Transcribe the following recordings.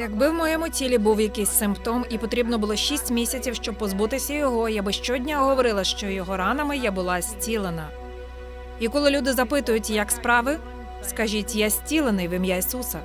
Якби в моєму тілі був якийсь симптом, і потрібно було 6 місяців, щоб позбутися його, я би щодня говорила, що його ранами я була зцілена. І коли люди запитують, як справи, скажіть, я зцілений в ім'я Ісуса.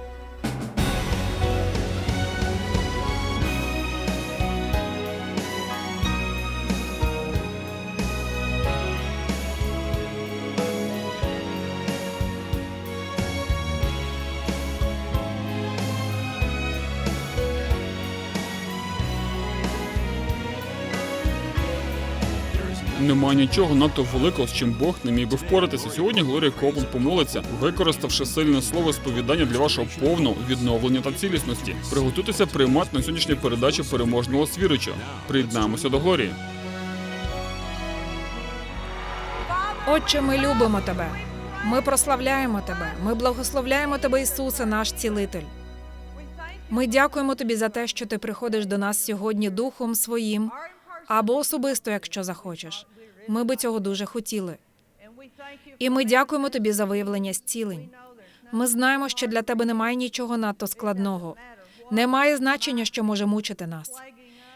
Нічого надто великого, з чим Бог не міг би впоратися. Сьогодні Глорія Копланд помолиться, використавши сильне слово сповідання для вашого повного відновлення та цілісності. Приготуйтеся приймати на сьогоднішній передачі переможного свірича. Приєднаємося до Глорії. Отче, ми любимо тебе. Ми прославляємо тебе. Ми благословляємо тебе, Ісусе, наш цілитель. Ми дякуємо тобі за те, що ти приходиш до нас сьогодні духом своїм або особисто, якщо захочеш. Ми би цього дуже хотіли. І ми дякуємо тобі за виявлення зцілень. Ми знаємо, що для тебе немає нічого надто складного. Немає значення, що може мучити нас.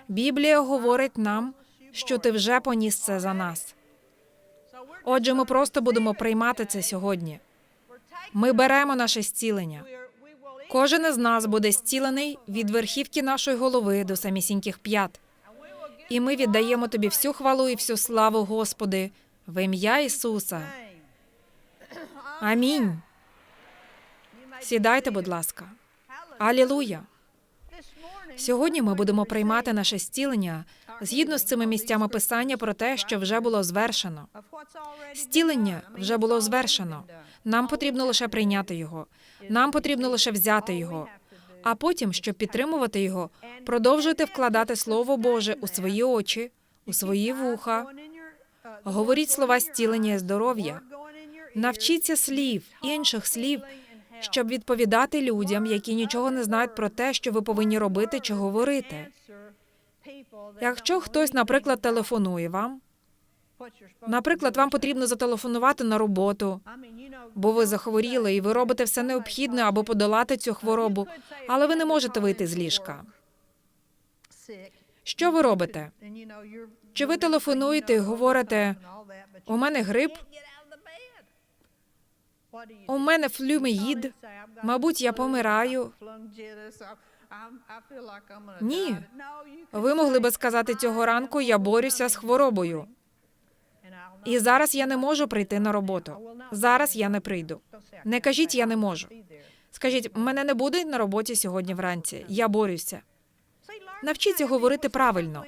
Біблія говорить нам, що ти вже поніс це за нас. Отже, ми просто будемо приймати це сьогодні. Ми беремо наше зцілення. Кожен із нас буде зцілений від верхівки нашої голови до самісіньких п'ят. І ми віддаємо тобі всю хвалу і всю славу, Господи, в ім'я Ісуса. Амінь. Сідайте, будь ласка. Алілуя. Сьогодні ми будемо приймати наше зцілення згідно з цими місцями писання про те, що вже було звершено. Зцілення вже було звершено. Нам потрібно лише прийняти його. Нам потрібно лише взяти його. А потім, щоб підтримувати його, продовжуйте вкладати Слово Боже у свої очі, у свої вуха. Говоріть слова зцілення і здоров'я. Навчіться слів, інших слів, щоб відповідати людям, які нічого не знають про те, що ви повинні робити чи говорити. Якщо хтось, наприклад, телефонує вам, наприклад, вам потрібно зателефонувати на роботу, бо ви захворіли і ви робите все необхідне, аби подолати цю хворобу, але ви не можете вийти з ліжка. Що ви робите? Чи ви телефонуєте і говорите, у мене грип, у мене флюмеїд, мабуть, я помираю. Ні. Ви могли би сказати цього ранку, я борюся з хворобою. І зараз я не можу прийти на роботу. Зараз я не прийду. Не кажіть, я не можу. Скажіть, мене не буде на роботі сьогодні вранці. Я борюся. Навчіться говорити правильно,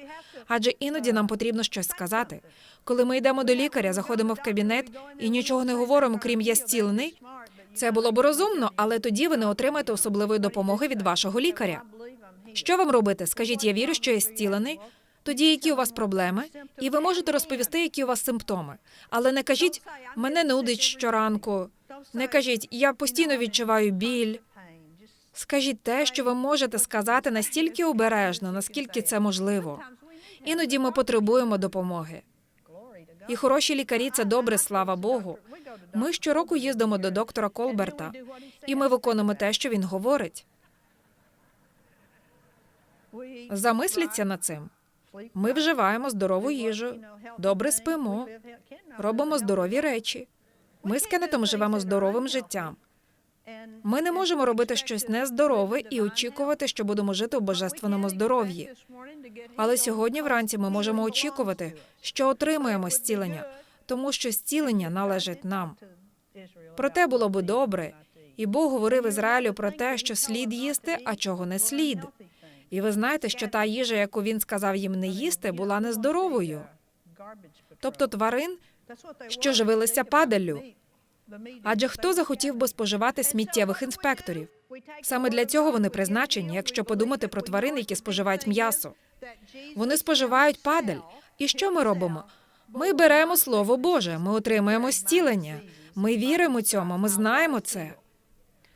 адже іноді нам потрібно щось сказати. Коли ми йдемо до лікаря, заходимо в кабінет і нічого не говоримо, крім я зцілений. Це було б розумно, але тоді ви не отримаєте особливої допомоги від вашого лікаря. Що вам робити? Скажіть, я вірю, що я зцілений. Тоді які у вас проблеми, і ви можете розповісти, які у вас симптоми. Але не кажіть, мене нудить щоранку. Не кажіть, я постійно відчуваю біль. Скажіть те, що ви можете сказати настільки обережно, наскільки це можливо. Іноді ми потребуємо допомоги. І хороші лікарі це добре, слава Богу. Ми щороку їздимо до доктора Колберта, і ми виконуємо те, що він говорить. Замисліться над цим. Ми вживаємо здорову їжу, добре спимо, робимо здорові речі. Ми з Кеннетом живемо здоровим життям. Ми не можемо робити щось нездорове і очікувати, що будемо жити у божественному здоров'ї. Але сьогодні вранці ми можемо очікувати, що отримаємо зцілення, тому що зцілення належить нам. Проте було би добре, і Бог говорив Ізраїлю про те, що слід їсти, а чого не слід. І ви знаєте, що та їжа, яку він сказав їм не їсти, була нездоровою. Тобто тварин, що живилися падаллю. Адже хто захотів би споживати сміттєвих інспекторів? Саме для цього вони призначені, якщо подумати про тварин, які споживають м'ясо. Вони споживають падаль. І що ми робимо? Ми беремо Слово Боже, ми отримуємо зцілення. Ми віримо цьому, ми знаємо це.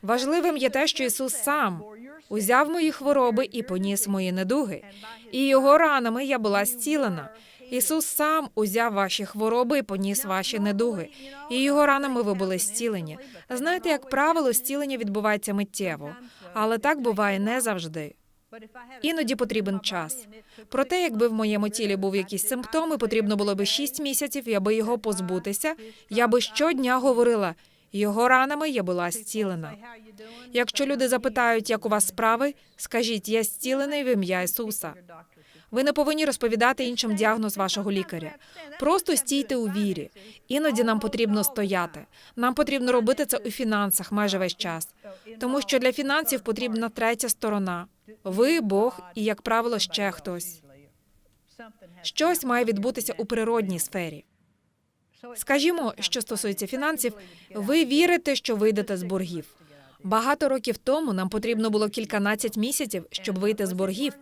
Важливим є те, що Ісус сам узяв мої хвороби і поніс мої недуги. І його ранами я була зцілена. Ісус сам узяв ваші хвороби і поніс ваші недуги, і його ранами ви були зцілені. Знаєте, як правило, зцілення відбувається миттєво, але так буває не завжди. Іноді потрібен час. Проте, якби в моєму тілі був якийсь симптом, і потрібно було би 6 місяців, аби його позбутися, я би щодня говорила: його ранами я була зцілена. Якщо люди запитають, як у вас справи, скажіть, я зцілений в ім'я Ісуса. Ви не повинні розповідати іншим діагноз вашого лікаря. Просто стійте у вірі. Іноді нам потрібно стояти. Нам потрібно робити це у фінансах майже весь час. Тому що для фінансів потрібна третя сторона. Ви, Бог, і, як правило, ще хтось. Щось має відбутися у природній сфері. Скажімо, що стосується фінансів, ви вірите, що вийдете з боргів. Багато років тому нам потрібно було кільканадцять місяців, щоб вийти з боргів.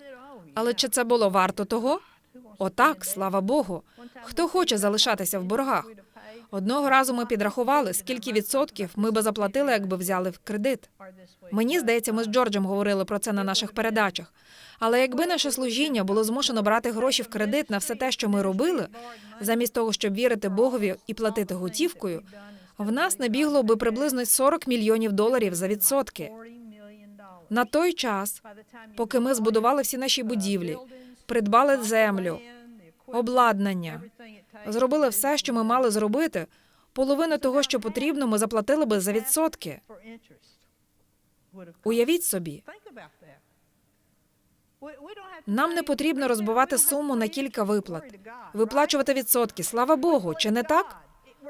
Але чи це було варто того? Отак, слава Богу. Хто хоче залишатися в боргах? Одного разу ми підрахували, скільки відсотків ми би заплатили, якби взяли в кредит. Мені здається, ми з Джорджем говорили про це на наших передачах. Але якби наше служіння було змушено брати гроші в кредит на все те, що ми робили, замість того, щоб вірити Богові і платити готівкою, в нас набігло би приблизно 40 мільйонів доларів за відсотки. На той час, поки ми збудували всі наші будівлі, придбали землю, обладнання, зробили все, що ми мали зробити, половину того, що потрібно, ми заплатили би за відсотки. Уявіть собі, нам не потрібно розбивати суму на кілька виплат, виплачувати відсотки. Слава Богу, чи не так?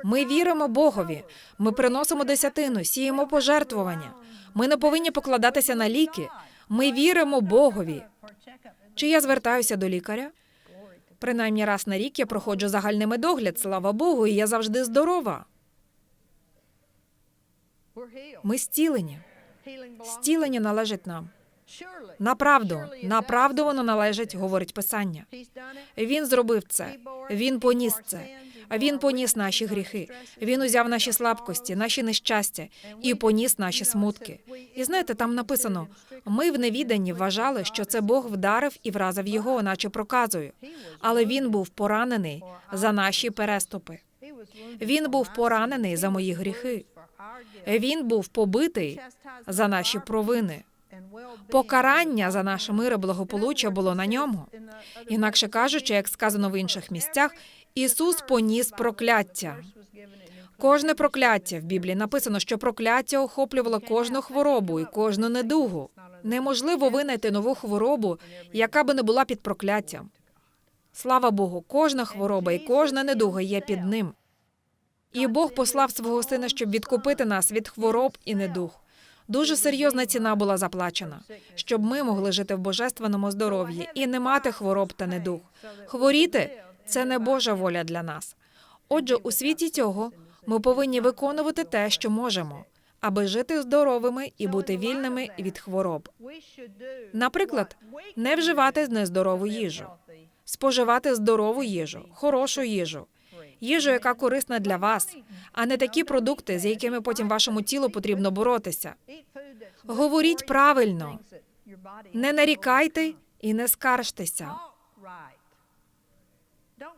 Ми віримо Богові. Ми приносимо десятину, сіємо пожертвування. Ми не повинні покладатися на ліки. Ми віримо Богові. Чи я звертаюся до лікаря? Принаймні раз на рік я проходжу загальний медогляд, слава Богу, і я завжди здорова. Ми зцілені. Зцілення належить нам. Направду, направду воно належить, говорить Писання. Він зробив це. Він поніс це. Він поніс наші гріхи. Він узяв наші слабкості, наші нещастя і поніс наші смутки. І знаєте, там написано: ми в невіданні вважали, що це Бог вдарив і вразив його, наче проказую. Але він був поранений за наші переступи. Він був поранений за мої гріхи. Він був побитий за наші провини. Покарання за наше мир і благополуччя було на ньому. Інакше кажучи, як сказано в інших місцях, Ісус поніс прокляття. Кожне прокляття в Біблії написано, що прокляття охоплювало кожну хворобу і кожну недугу. Неможливо винайти нову хворобу, яка би не була під прокляттям. Слава Богу, кожна хвороба і кожна недуга є під ним. І Бог послав свого сина, щоб відкупити нас від хвороб і недуг. Дуже серйозна ціна була заплачена, щоб ми могли жити в божественному здоров'ї і не мати хвороб та недуг. Хворіти це не Божа воля для нас. Отже, у світі цього ми повинні виконувати те, що можемо, аби жити здоровими і бути вільними від хвороб. Наприклад, не вживати нездорову їжу, споживати здорову їжу, хорошу їжу, їжу, яка корисна для вас, а не такі продукти, з якими потім вашому тілу потрібно боротися. Говоріть правильно, не нарікайте і не скаржтеся.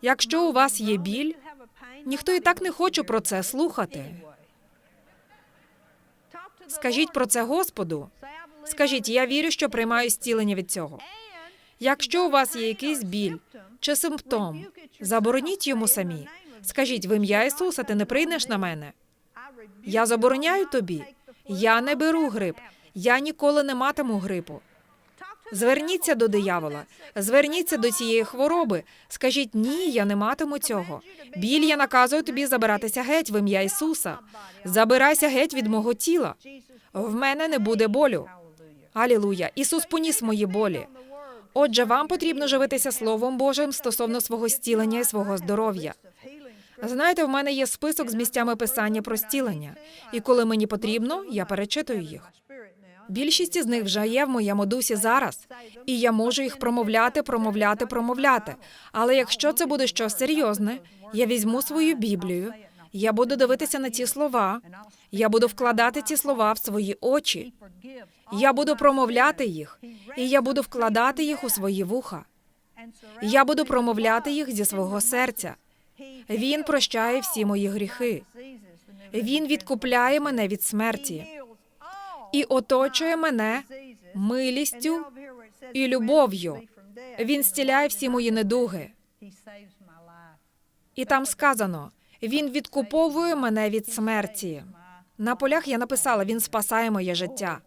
Якщо у вас є біль, ніхто і так не хоче про це слухати. Скажіть про це Господу. Скажіть, я вірю, що приймаю зцілення від цього. Якщо у вас є якийсь біль чи симптом, забороніть йому самі. Скажіть, в ім'я Ісуса, ти не прийдеш на мене. Я забороняю тобі. Я не беру грип. Я ніколи не матиму грипу. Зверніться до диявола, зверніться до цієї хвороби. Скажіть ні, я не матиму цього. Біль я наказую тобі забиратися геть в ім'я Ісуса. Забирайся геть від мого тіла. В мене не буде болю. Алілуя! Ісус поніс мої болі. Отже, вам потрібно живитися Словом Божим стосовно свого зцілення і свого здоров'я. Знаєте, в мене є список з місцями писання про зцілення, і коли мені потрібно, я перечитую їх. Більшість із них вже є в моєму дусі зараз, і я можу їх промовляти, промовляти, промовляти. Але якщо це буде щось серйозне, я візьму свою Біблію, я буду дивитися на ці слова, я буду вкладати ці слова в свої очі, я буду промовляти їх, і я буду вкладати їх у свої вуха. Я буду промовляти їх зі свого серця. Він прощає всі мої гріхи. Він відкупляє мене від смерті і оточує мене милістю і любов'ю. Він стіляє всі мої недуги. І там сказано: він відкуповує мене від смерті. На полях я написала: Він спасає моє життя.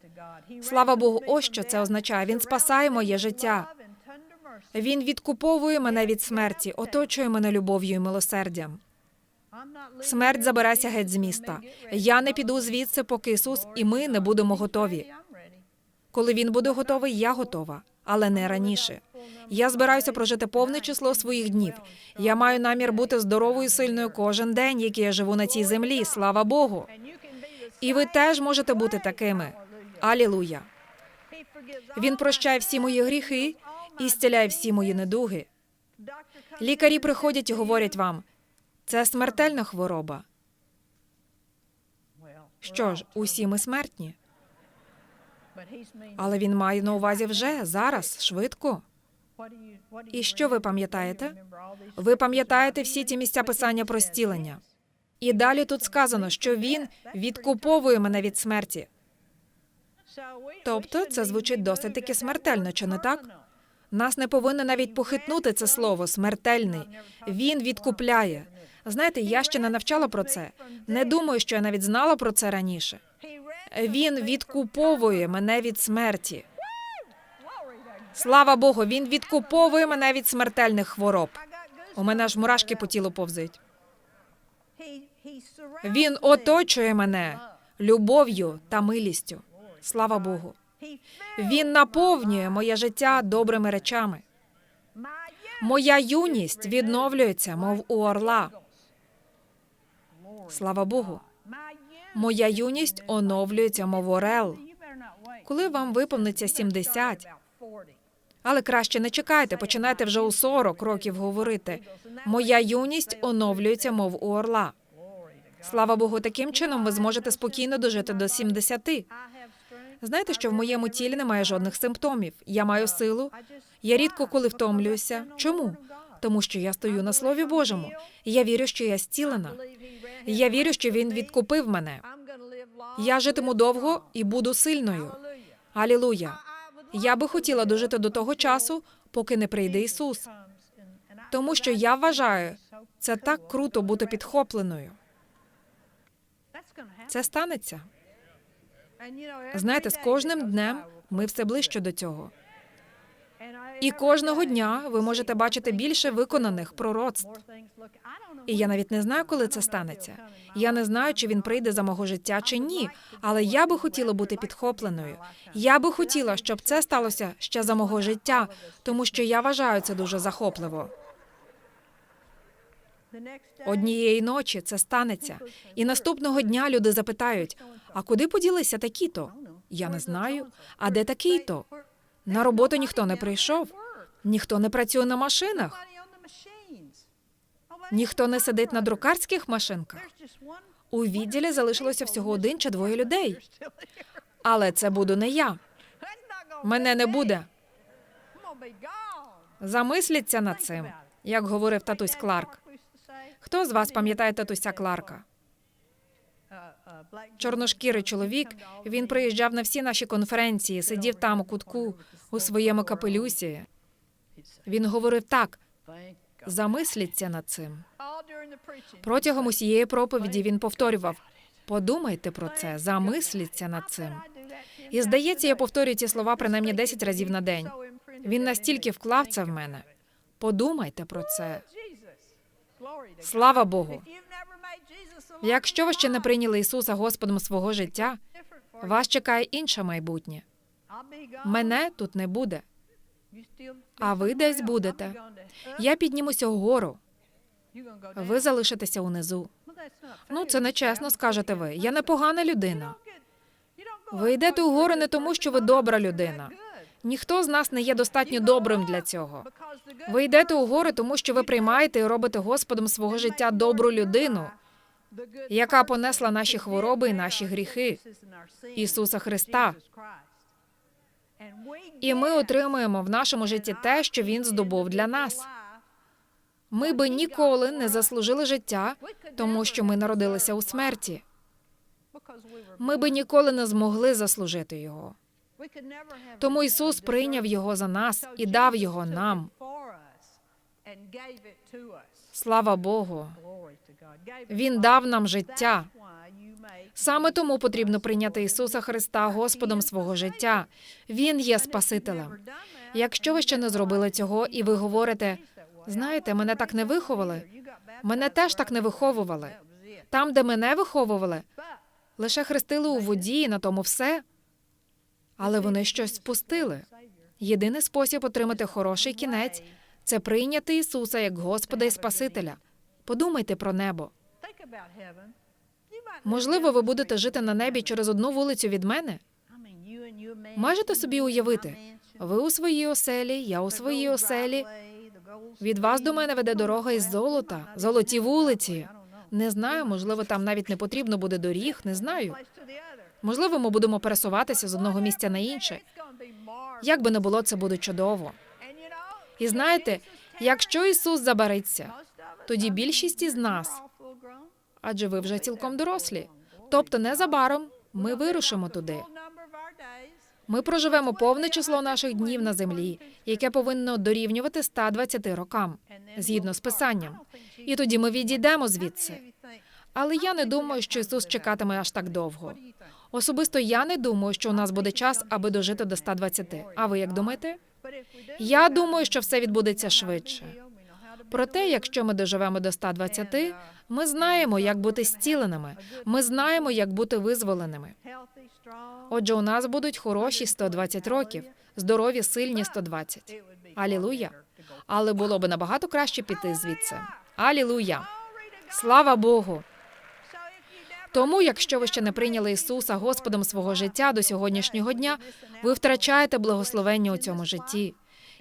Слава Богу, ось що це означає. Він спасає моє життя. Він відкуповує мене від смерті, оточує мене любов'ю і милосердям. Смерть забереся геть з міста. Я не піду звідси, поки Ісус і ми не будемо готові. Коли він буде готовий, я готова, але не раніше. Я збираюся прожити повне число своїх днів. Я маю намір бути здоровою сильною кожен день, який я живу на цій землі. Слава Богу. І ви теж можете бути такими. Алілуя. Він прощає всі мої гріхи і зціляє всі мої недуги. Лікарі приходять і говорять вам, це смертельна хвороба. Що ж, усі ми смертні, але він має на увазі вже зараз, швидко. І що ви пам'ятаєте? Ви пам'ятаєте всі ті місця писання про зцілення. І далі тут сказано, що він відкуповує мене від смерті. Тобто це звучить досить таки смертельно, чи не так? Нас не повинно навіть похитнути це слово смертельний. Він відкупляє. Знаєте, я ще не навчала про це. Не думаю, що я навіть знала про це раніше. Він відкуповує мене від смерті. Слава Богу, він відкуповує мене від смертельних хвороб. У мене аж мурашки по тілу повзуть. Він оточує мене любов'ю та милістю. Слава Богу. Він наповнює моє життя добрими речами. Моя юність відновлюється, мов у орла. Слава Богу. Моя юність оновлюється, мов орел. Коли вам виповниться 70, але краще не чекайте, починайте вже у 40 років говорити. Моя юність оновлюється, мов у орла. Слава Богу, таким чином ви зможете спокійно дожити до 70. Знаєте, що в моєму тілі немає жодних симптомів. Я маю силу. Я рідко коли втомлююся. Чому? Тому що я стою на Слові Божому. І Я вірю, що я зцілена. Я вірю, що він відкупив мене. Я житиму довго і буду сильною. Алілуя. Я би хотіла дожити до того часу, поки не прийде Ісус. Тому що я вважаю, це так круто бути підхопленою. Це станеться. Знаєте, з кожним днем ми все ближче до цього. І кожного дня ви можете бачити більше виконаних пророцтв. І я навіть не знаю, коли це станеться. Я не знаю, чи він прийде за мого життя чи ні. Але я би хотіла бути підхопленою. Я би хотіла, щоб це сталося ще за мого життя, тому що я вважаю це дуже захопливо. Однієї ночі це станеться, і наступного дня люди запитають: а куди поділися такі-то? Я не знаю. А де такий-то? На роботу ніхто не прийшов, ніхто не працює на машинах, ніхто не сидить на друкарських машинках. У відділі залишилося всього один чи двоє людей. Але це буду не я. Мене не буде. Замисліться над цим, як говорив татусь Кларк. Хто з вас пам'ятає татуся Кларка? Чорношкірий чоловік. Він приїжджав на всі наші конференції, сидів там у кутку у своєму капелюсі. Він говорив так: замисліться над цим. Протягом усієї проповіді він повторював: подумайте про це, замисліться над цим. І здається, я повторюю ці слова принаймні 10 разів на день. Він настільки вклав це в мене. Подумайте про це. Слава Богу. Якщо ви ще не прийняли Ісуса Господом свого життя, вас чекає інше майбутнє. Мене тут не буде. А ви десь будете. Я піднімуся вгору. Ви залишитеся унизу. Ну, це нечесно, скажете ви. Я непогана людина. Ви йдете угору не тому, що ви добра людина. Ніхто з нас не є достатньо добрим для цього. Ви йдете угору, тому що ви приймаєте і робите Господом свого життя добру людину, яка понесла наші хвороби і наші гріхи Ісуса Христа. І ми отримуємо в нашому житті те, що він здобув для нас. Ми би ніколи не заслужили життя, тому що ми народилися у смерті. Ми би ніколи не змогли заслужити його. Тому Ісус прийняв його за нас і дав його нам. Слава Богу. Він дав нам життя. Саме тому потрібно прийняти Ісуса Христа Господом свого життя. Він є Спасителем. Якщо ви ще не зробили цього, і ви говорите, знаєте, мене так не виховали, мене теж так не виховували. Там, де мене виховували, лише хрестили у воді, і на тому все. Але вони щось спустили. Єдиний спосіб отримати хороший кінець це прийняти Ісуса як Господа і Спасителя. Подумайте про небо. Можливо, ви будете жити на небі через одну вулицю від мене. Можете собі уявити? Ви у своїй оселі, я у своїй оселі. Від вас до мене веде дорога із золота, золоті вулиці. Не знаю, можливо, там навіть не потрібно буде доріг, не знаю. Можливо, ми будемо пересуватися з одного місця на інше. Як би не було, це буде чудово. І знаєте, якщо Ісус забариться, тоді більшість із нас, адже ви вже цілком дорослі. Тобто незабаром ми вирушимо туди. Ми проживемо повне число наших днів на землі, яке повинно дорівнювати 120 рокам, згідно з писанням. І тоді ми відійдемо звідси. Але я не думаю, що Ісус чекатиме аж так довго. Особисто я не думаю, що у нас буде час, аби дожити до 120. А ви як думаєте? Я думаю, що все відбудеться швидше. Проте, якщо ми доживемо до 120, ми знаємо, як бути зціленими. Ми знаємо, як бути визволеними. Отже, у нас будуть хороші 120 років, здорові, сильні 120. Алілуя. Але було би набагато краще піти звідси. Алілуя. Слава Богу. Тому, якщо ви ще не прийняли Ісуса Господом свого життя до сьогоднішнього дня, ви втрачаєте благословення у цьому житті,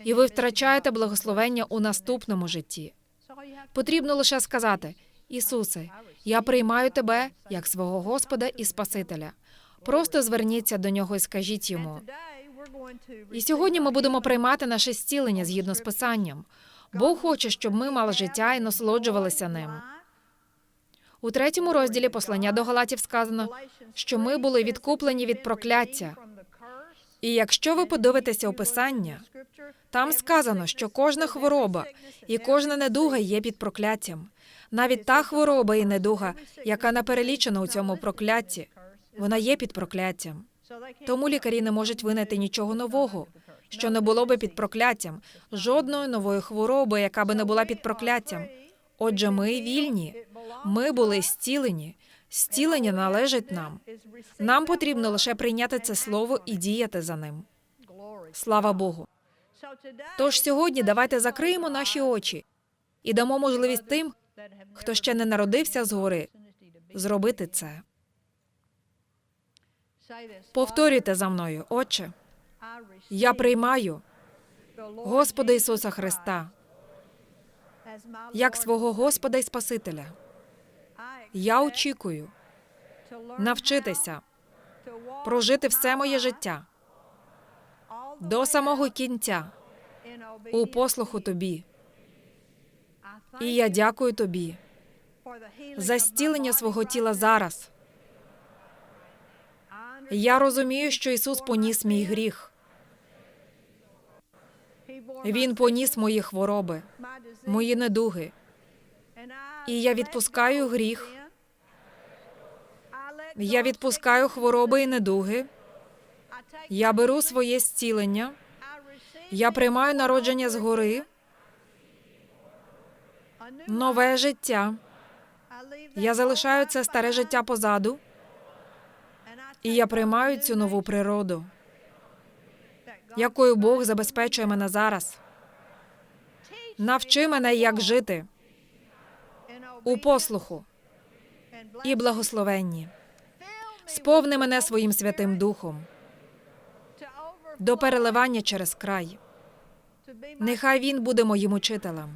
і ви втрачаєте благословення у наступному житті. Потрібно лише сказати: Ісусе, я приймаю тебе як свого Господа і Спасителя. Просто зверніться до нього і скажіть йому. І сьогодні ми будемо приймати наше зцілення згідно з писанням. Бог хоче, щоб ми мали життя і насолоджувалися ним. У третьому розділі послання до Галатів сказано, що ми були відкуплені від прокляття. І якщо ви подивитеся у писання, там сказано, що кожна хвороба і кожна недуга є під прокляттям. Навіть та хвороба і недуга, яка не перелічена у цьому проклятті, вона є під прокляттям. Тому лікарі не можуть винайти нічого нового, що не було би під прокляттям, жодної нової хвороби, яка би не була під прокляттям. Отже, ми вільні. Ми були зцілені. Зцілення належить нам. Нам потрібно лише прийняти це слово і діяти за ним. Слава Богу. Тож сьогодні давайте закриємо наші очі і дамо можливість тим, хто ще не народився згори, зробити це. Повторюйте за мною, Отче, я приймаю Господа Ісуса Христа як свого Господа і Спасителя. Я очікую навчитися прожити все моє життя до самого кінця у послуху тобі. І я дякую тобі за зцілення свого тіла зараз. Я розумію, що Ісус поніс мій гріх. Він поніс мої хвороби, мої недуги. І я відпускаю гріх. Я відпускаю хвороби і недуги. Я беру своє зцілення. Я приймаю народження згори, нове життя. Я залишаю це старе життя позаду, і я приймаю цю нову природу, якою Бог забезпечує мене зараз. Навчи мене, як жити у послуху і благословенні. Сповни мене своїм святим духом до переливання через край. Нехай він буде моїм учителем.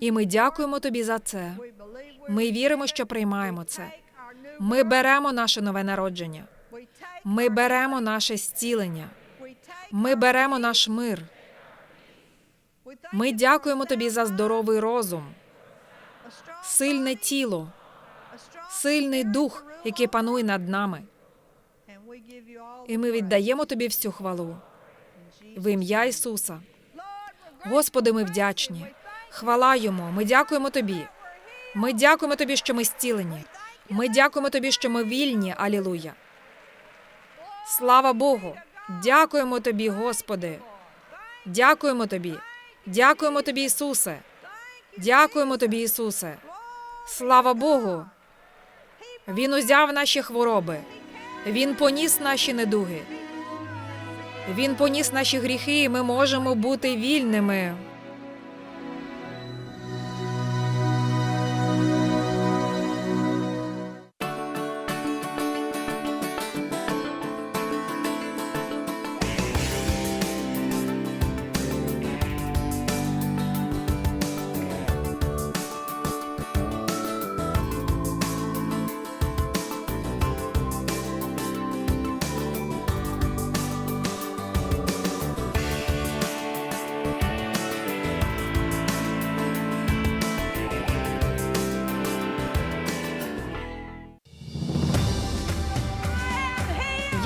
І ми дякуємо тобі за це. Ми віримо, що приймаємо це. Ми беремо наше нове народження. Ми беремо наше зцілення. Ми беремо наш мир. Ми дякуємо тобі за здоровий розум, сильне тіло, сильний дух, який панує над нами. І ми віддаємо тобі всю хвалу в ім'я Ісуса. Господи, ми вдячні. Хвала йому. Ми дякуємо тобі. Ми дякуємо тобі, що ми зцілені. Ми дякуємо тобі, що ми вільні. Алілуя. Слава Богу. Дякуємо тобі, Господи. Дякуємо тобі. Дякуємо тобі, Ісусе. Дякуємо тобі, Ісусе. Слава Богу. Він узяв наші хвороби. Він поніс наші недуги. Він поніс наші гріхи, і ми можемо бути вільними.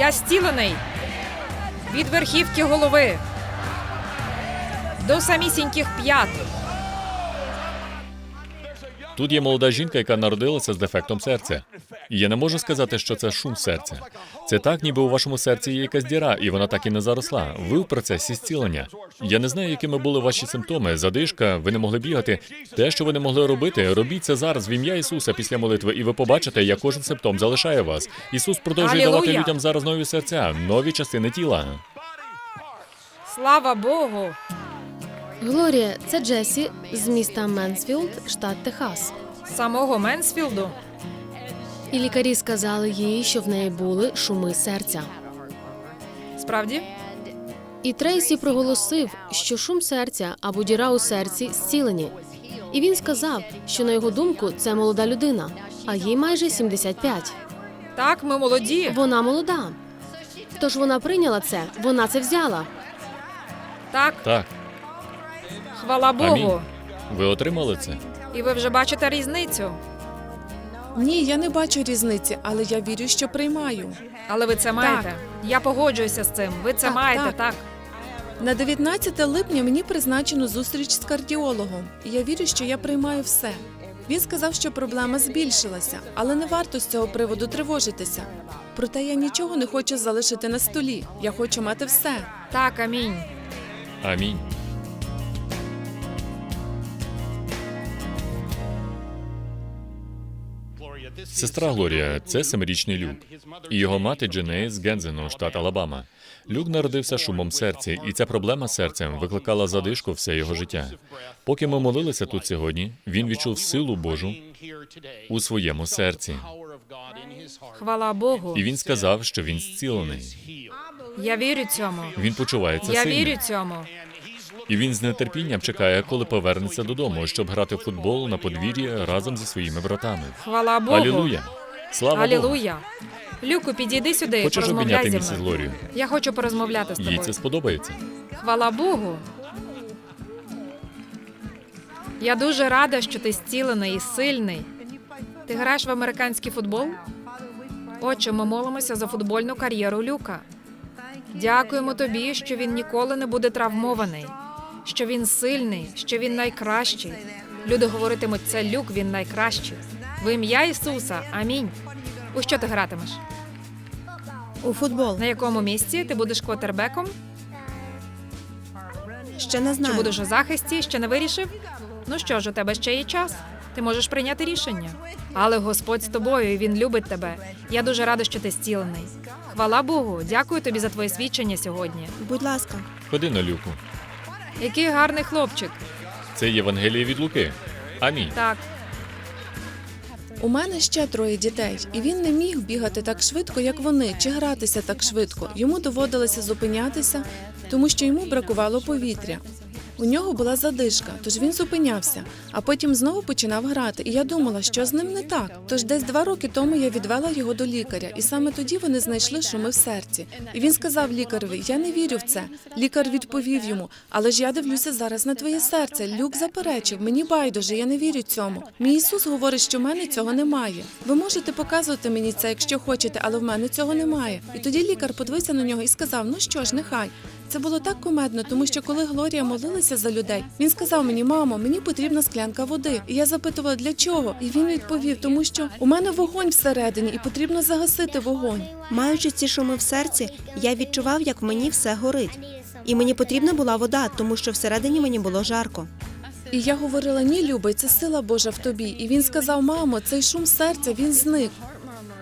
Я стілений від верхівки голови до самісіньких п'ят. Тут є молода жінка, яка народилася з дефектом серця. І я не можу сказати, що це шум серця. Це так, ніби у вашому серці є якась діра, і вона так і не заросла. Ви в процесі зцілення. Я не знаю, якими були ваші симптоми. Задишка, ви не могли бігати. Те, що ви не могли робити, робіть це зараз в ім'я Ісуса після молитви, і ви побачите, як кожен симптом залишає вас. Ісус продовжує Алілуя! давати людям зараз нові серця, нові частини тіла. Слава Богу! Глорія, це Джесі з міста Менсфілд, штат Техас. Самого Менсфілду. І лікарі сказали їй, що в неї були шуми серця. Справді? І Трейсі проголосив, що шум серця або діра у серці зцілені. І він сказав, що на його думку це молода людина, а їй майже 75. Так, ми молоді. Вона молода. Тож вона прийняла це, вона це взяла. Так, Так, хвала Богу. Амінь. ви отримали це? І ви вже бачите різницю. Ні, я не бачу різниці, але я вірю, що приймаю. Але ви це маєте. Я погоджуюся з цим. Ви це Так, маєте, так. так. На 19 липня мені призначено зустріч з кардіологом, і я вірю, що я приймаю все. Він сказав, що проблема збільшилася, але не варто з цього приводу тривожитися. Проте я нічого не хочу залишити на столі. Я хочу мати все. Так, амінь. Амінь. Сестра Глорія це семирічний Люк. І його мати Дженей з Гензену, штат Алабама. Люк народився шумом серця, і ця проблема з серцем викликала задишку все його життя. Поки ми молилися тут сьогодні, він відчув силу Божу у своєму серці. Хвала Богу. І він сказав, що він зцілений. Я вірю цьому. Він почувається Я вірю цьому. І він з нетерпінням чекає, коли повернеться додому, щоб грати в футбол на подвір'ї разом зі своїми братами. Хвала Богу. Алілуя! Слава Богу! Люку, підійди сюди. Хочеш обійняти місіс мною. Я хочу порозмовляти з Їй це сподобається. Хвала Богу. Я дуже рада, що ти зцілений і сильний. Ти граєш в американський футбол? Отче, ми молимося за футбольну кар'єру Люка. Дякуємо тобі, що він ніколи не буде травмований, що він сильний, що він найкращий. Люди говоритимуть, це Люк, він найкращий. В ім'я Ісуса. Амінь. У що ти гратимеш? У футбол. На якому місці ти будеш квотербеком? Ще не Чи будеш у захисті? Ще не вирішив? Ну що ж, у тебе ще є час. Ти можеш прийняти рішення. Але Господь з тобою, і він любить тебе. Я дуже рада, що ти зцілений. Хвала Богу, дякую тобі за твоє свідчення сьогодні. Будь ласка. Ходи на люку. Який гарний хлопчик. Це Євангеліє від Луки. Амінь. Так, У мене ще троє дітей, і він не міг бігати так швидко, як вони, чи гратися так швидко. Йому доводилося зупинятися, тому що йому бракувало повітря. У нього була задишка, тож він зупинявся, а потім знову починав грати. І я думала, що з ним не так. Тож десь два роки тому я відвела його до лікаря, і саме тоді вони знайшли шуми в серці. І він сказав лікареві: Я не вірю в це. Лікар відповів йому: Але ж я дивлюся зараз на твоє серце. Люк заперечив, мені байдуже, я не вірю цьому. Мій Ісус говорить, що в мене цього немає. Ви можете показувати мені це, якщо хочете, але в мене цього немає. І тоді лікар подивився на нього і сказав: Ну що ж, нехай. Це було так кумедно, тому що коли Глорія молилася за людей, він сказав мені, мамо, мені потрібна склянка води. І я запитувала, для чого? І він відповів, тому що у мене вогонь всередині, і потрібно загасити вогонь. Маючи ці шуми в серці, я відчував, як в мені все горить. І мені потрібна була вода, тому що всередині мені було жарко. І я говорила: ні, Любий, це сила Божа в тобі. І він сказав: Мамо, цей шум серця він зник.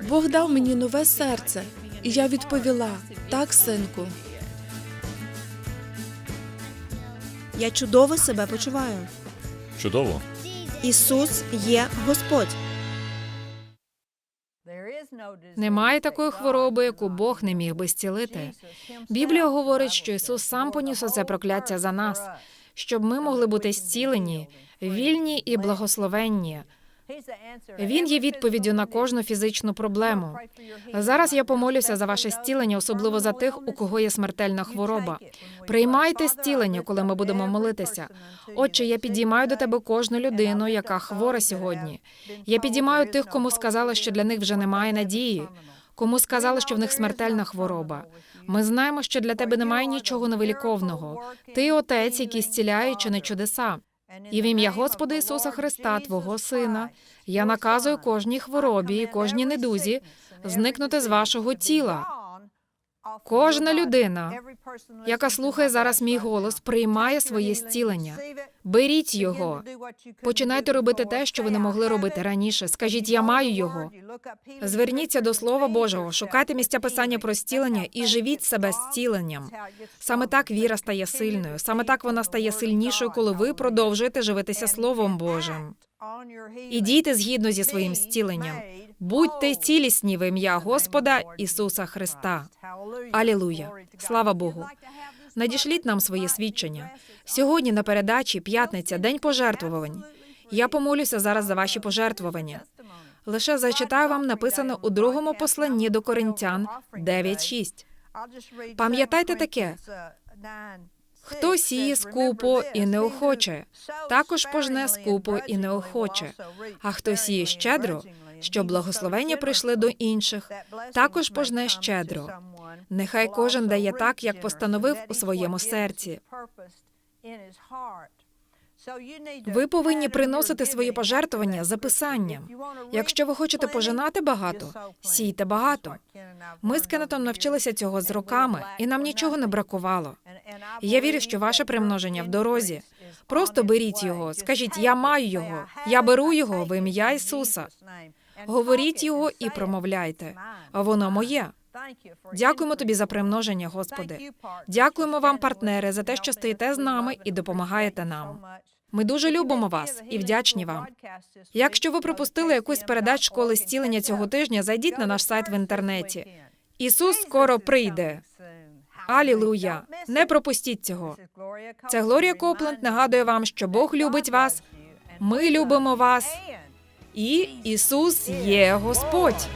Бог дав мені нове серце. І я відповіла: так, синку. Я чудово себе почуваю. Чудово. Ісус є Господь. Немає такої хвороби, яку Бог не міг би зцілити. Біблія говорить, що Ісус сам поніс оце прокляття за нас, щоб ми могли бути зцілені, вільні і благословенні. Він є відповіддю на кожну фізичну проблему. Зараз я помолюся за ваше зцілення, особливо за тих, у кого є смертельна хвороба. Приймайте зцілення, коли ми будемо молитися. Отче, я підіймаю до тебе кожну людину, яка хвора сьогодні. Я підіймаю тих, кому сказали, що для них вже немає надії, кому сказали, що в них смертельна хвороба. Ми знаємо, що для тебе немає нічого невиліковного. Ти отець, який зціляє чи не чудеса. І в ім'я Господа Ісуса Христа, Твого Сина, я наказую кожній хворобі і кожній недузі зникнути з вашого тіла. Кожна людина, яка слухає зараз мій голос, приймає своє зцілення. Беріть його. Починайте робити те, що ви не могли робити раніше. Скажіть, я маю його. Зверніться до Слова Божого, шукайте місця писання про зцілення і живіть себе зціленням. Саме так віра стає сильною. Саме так вона стає сильнішою, коли ви продовжуєте живитися Словом Божим. І дійте згідно зі своїм зціленням. Будьте цілісні в ім'я Господа Ісуса Христа. Алілуя! Слава Богу! Надішліть нам своє свідчення. Сьогодні на передачі п'ятниця, день пожертвувань. Я помолюся зараз за ваші пожертвування. Лише зачитаю вам написано у другому посланні до Коринтян 9.6. Пам'ятайте таке. Хто сіє скупо і неохоче, також пожне скупо і неохоче. А хто сіє щедро, щоб благословення прийшли до інших, також пожне щедро. Нехай кожен дає так, як постановив у своєму серці. Ви повинні приносити свої пожертвування за писанням. Якщо ви хочете пожинати багато, сійте багато. Ми з Кеннетом навчилися цього з роками, і нам нічого не бракувало. Я вірю, що ваше примноження в дорозі. Просто беріть його, скажіть, я маю його, я беру його в ім'я Ісуса. Говоріть його і промовляйте. Воно моє. Дякуємо тобі за примноження, Господи. Дякуємо вам, партнери, за те, що стоїте з нами і допомагаєте нам. Ми дуже любимо вас і вдячні вам. Якщо ви пропустили якусь передач школи зцілення цього тижня, зайдіть на наш сайт в інтернеті. Ісус скоро прийде. Алілуя! Не пропустіть цього. Це Глорія Копленд нагадує вам, що Бог любить вас. Ми любимо вас. І Ісус є Господь.